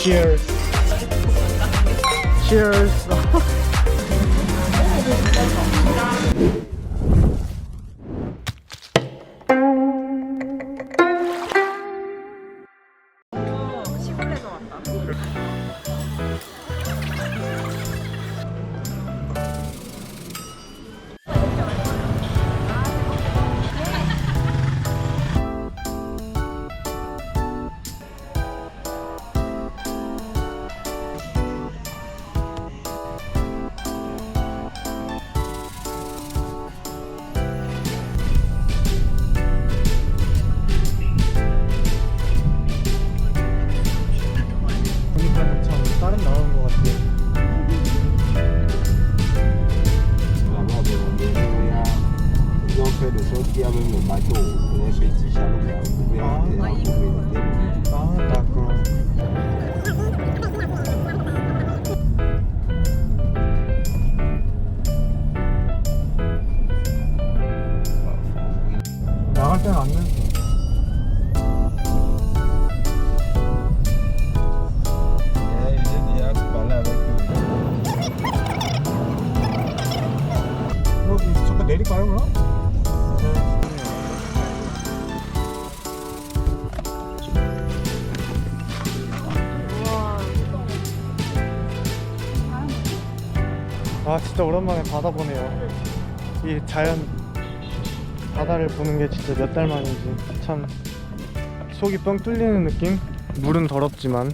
Cheers. Cheers. 아 진짜 오랜만에 바다 보네요 이 자연 바다를 보는 게 진짜 몇 달 만인지 참 속이 뻥 뚫리는 느낌? 물은 더럽지만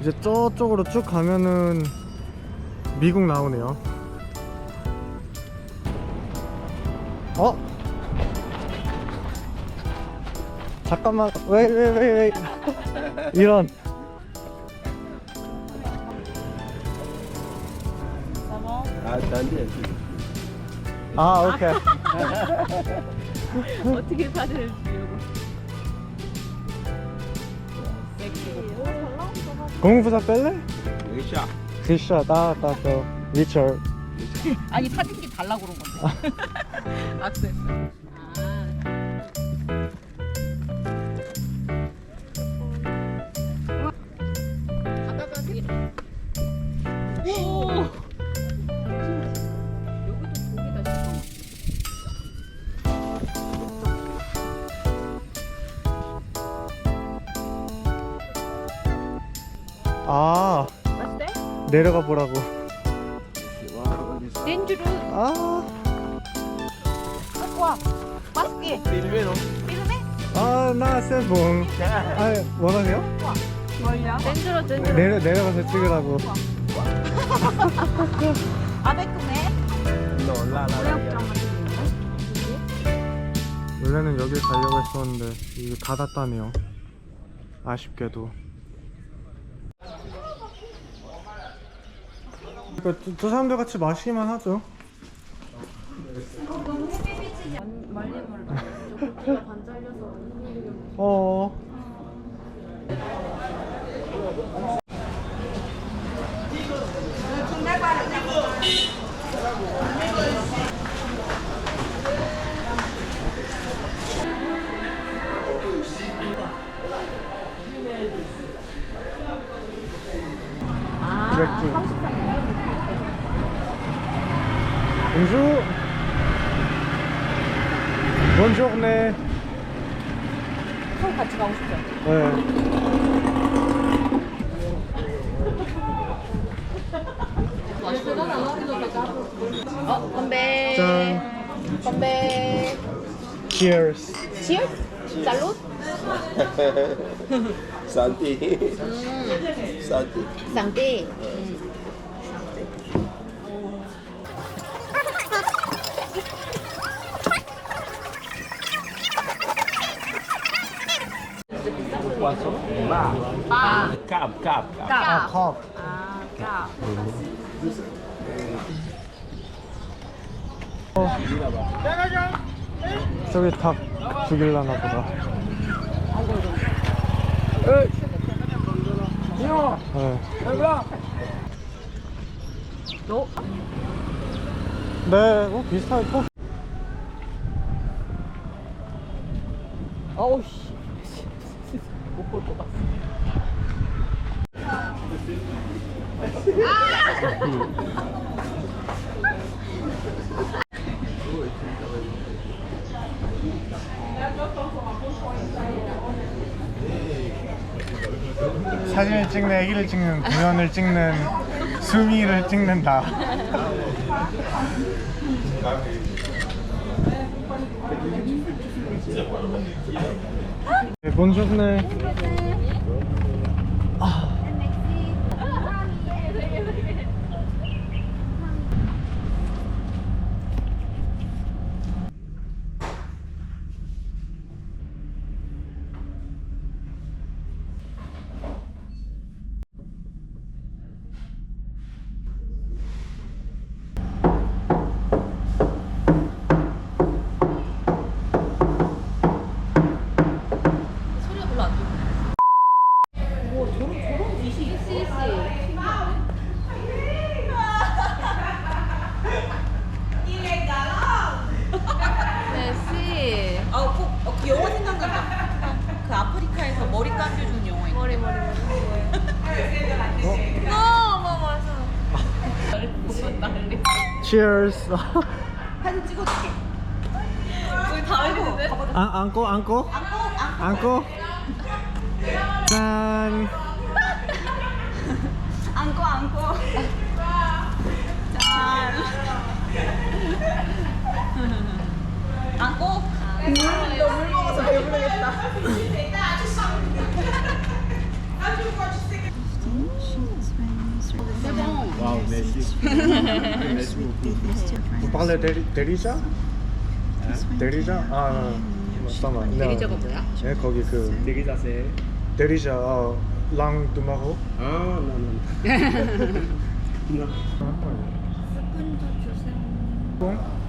이제 저쪽으로 쭉 가면은 미국 나오네요. 어? 잠깐만, 왜, 왜, 왜, 왜. 이런. Ah, attendez, 아, 오케이. 어떻게 사진을 찍으려고. 공부사 뺄래? 나, 나, 저, 리처. 아니 사진기 달라고 그런 건데. 악수 내려가 보라고. 렌즈로 아, 갖고 와. 맛있게. Filmez, non 필름에? 아, 나 세봉. 아, 원하세요? 렌즈로 렌즈로. 내려, 내려가서 찍으라고. là, là, là. 원래는 여길 가려고 했었는데 이게 닫았다네요 아쉽게도 그러니까 저, 저 사람들 같이 마시기만 하죠. 어 맥주 bonjour bonne journée 형 같이 가고 싶죠? 네. 어 건배. 짠 건배. cheers Cheers. 살롯. Santi. Santi. 쌍띠. Poisson Bar. 아. Cap, cap, cap. 까. 컵 아, 까. 저기 닭 죽일라나 보다 네. 너 네, 뭐 비슷하게 또 어우 씨. 못볼 것 같아. 사진을 찍는 애기를 찍는 구현을 찍는 수미를 찍는다. 네, 본조네 소리가 별로 안 들려. 메시 아, 그, 어, 그 영화 생각난다. 그 아프리카에서 머리 감겨주는 영화 있는 머리 머리 머리 어? 너무 맞아 Cheers 사진 찍어줄게. 우리 다 했는데 아, 안고 안고 안고, 안고. 안고 짠 안고, 안고. 짠. 안고. 너물 Vous parlez d'Eri- d'Erija? 데리자? 아, 잠깐만. 데리자가 뭐야? 네, 거기 그 c'est. 데리자 어, 랑 두마호. Ah, non, non. non. 스푼도 주세요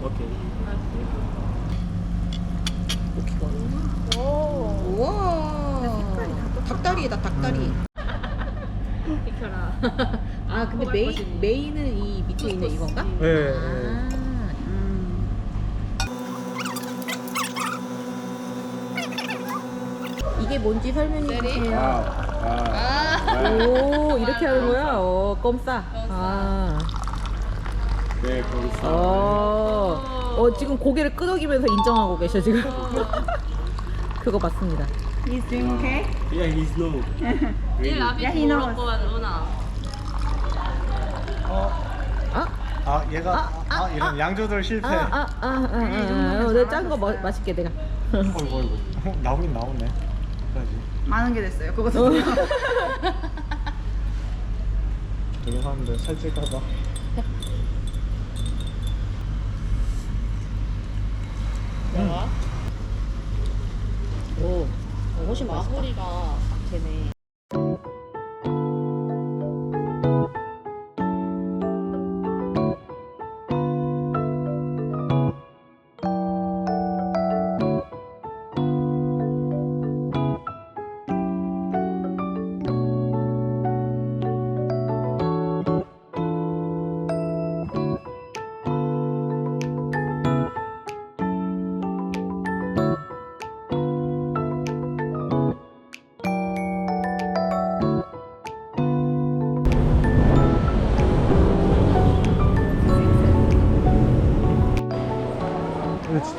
Ok. 오우 와. 닭다리다, 닭다리. 비켜라 아, 근데 먹을 메인. 메인은 이 밑에 있는 이건가? 네. 네. 아, 음. 이게 뭔지 설명해 주세요. Ah, ah. 아 오, 이렇게 하는 거야? 어, 껌싸. 아. Comme ça. 어, 어, 지금 고개를 끄덕이면서 인정하고 계셔, 지금. 그거 맞습니다. Yeah, he's no. 이 라비 모로코와 누나 아, 아, 얘가 아, 아, 아, 이런 양조절 실패. 아, 아, 아, 아, 아, 아, 내짠거 맛있게 내가. 어이구 어이구. 어, 나오긴 나오네. 까지. 많은 게 됐어요. 그거 되게 하는데 살찔까봐. 오, 어, 훨씬 맛있다. 마무리가 되네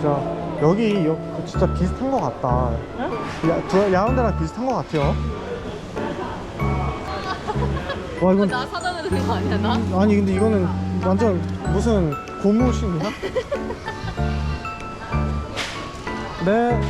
진짜 여기 여, 진짜 비슷한 것 같다. 야, 두 야운데랑 비슷한 것 같아요. 와 이건 나 사다 드는 거 아니야 나? 아니 근데 이거는 완전 무슨 고무신이야? 네.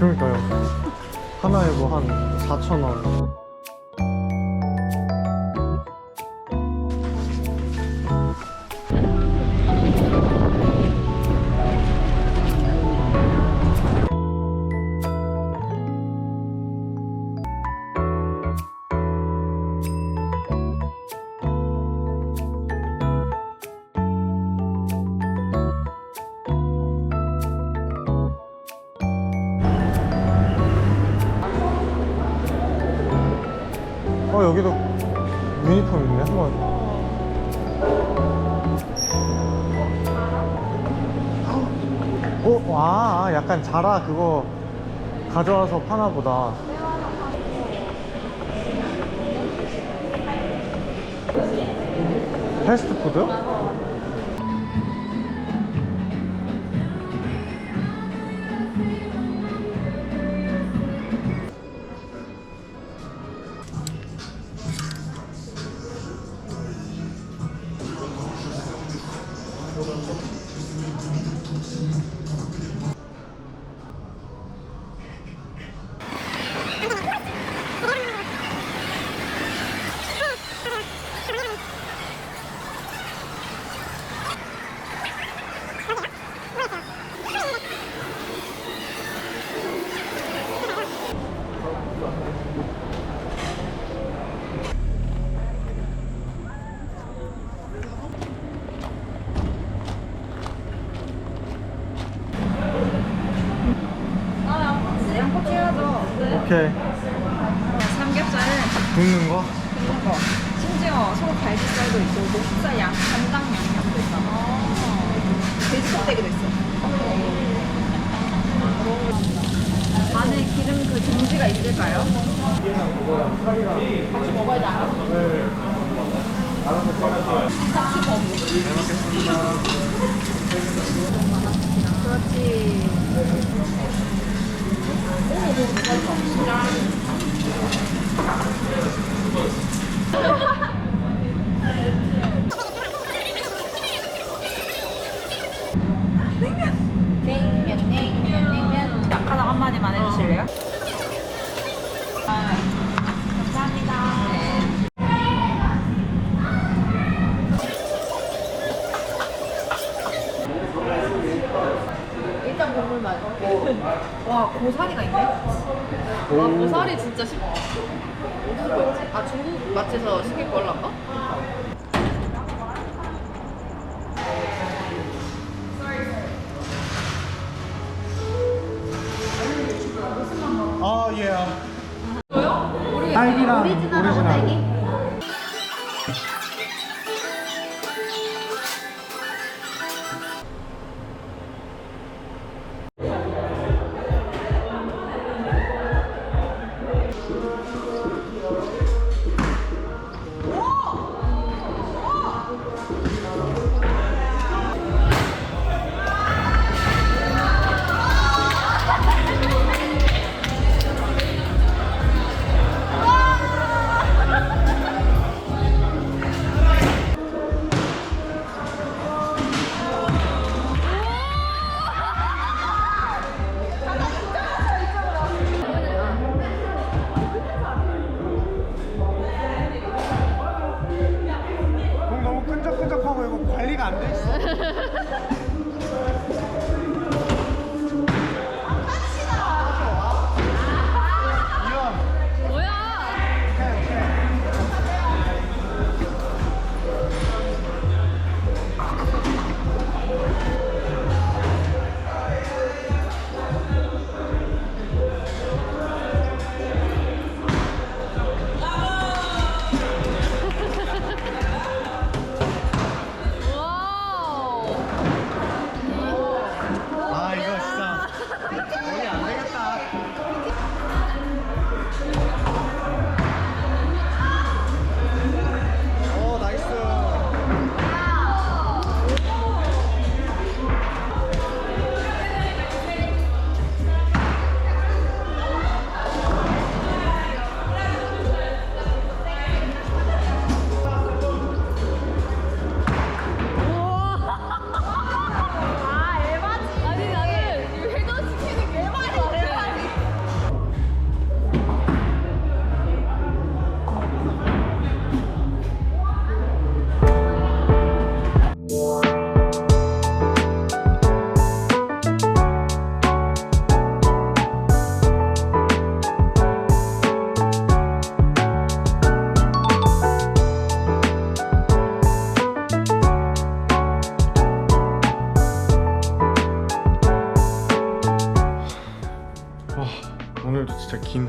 그러니까요. 하나에 뭐 한 4천 원. 어? 와 약간 자라 그거 가져와서 파나 보다 패스트푸드? 양꼬치 해야죠. 오케이 삼겹살은 굽는 거? 굽는 거. 심지어 소 갈비살도 있고 목살 양 간장 양념도 있어. 돼지 껍데기도 있어. 안에 기름 그 종지가 있을까요? 같이 먹어야 돼. 알아? 같이 먹어. 그렇지. 냉면, 냉면, 냉면. 낙하당 한마디만 해주실래요? 아, 감사합니다. 네. 일단 국물만. 와, 고사리가 있네. 와 고사리 진짜 쉽. 어디서 구했지? 아 중국 마트에서 시킬 걸란가? 아 예. 딸기랑 오리지널하고 오리지널. 딸기?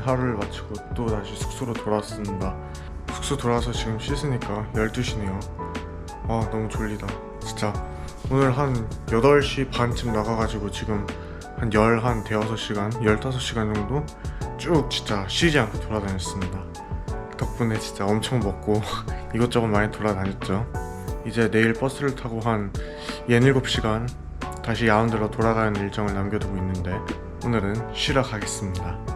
하루를 마치고 또 다시 숙소로 돌아왔습니다. 숙소 돌아와서 지금 씻으니까 12시네요. 아, 너무 졸리다. 진짜 오늘 한 8시 반쯤 나가가지고 지금 한열한 대여섯 시간, 15시간 정도 쭉 진짜 쉬지 않고 돌아다녔습니다. 덕분에 진짜 엄청 먹고 이것저것 많이 돌아다녔죠. 이제 내일 버스를 타고 한 67시간 다시 야운드로 돌아가는 일정을 남겨두고 있는데 오늘은 쉬러 가겠습니다.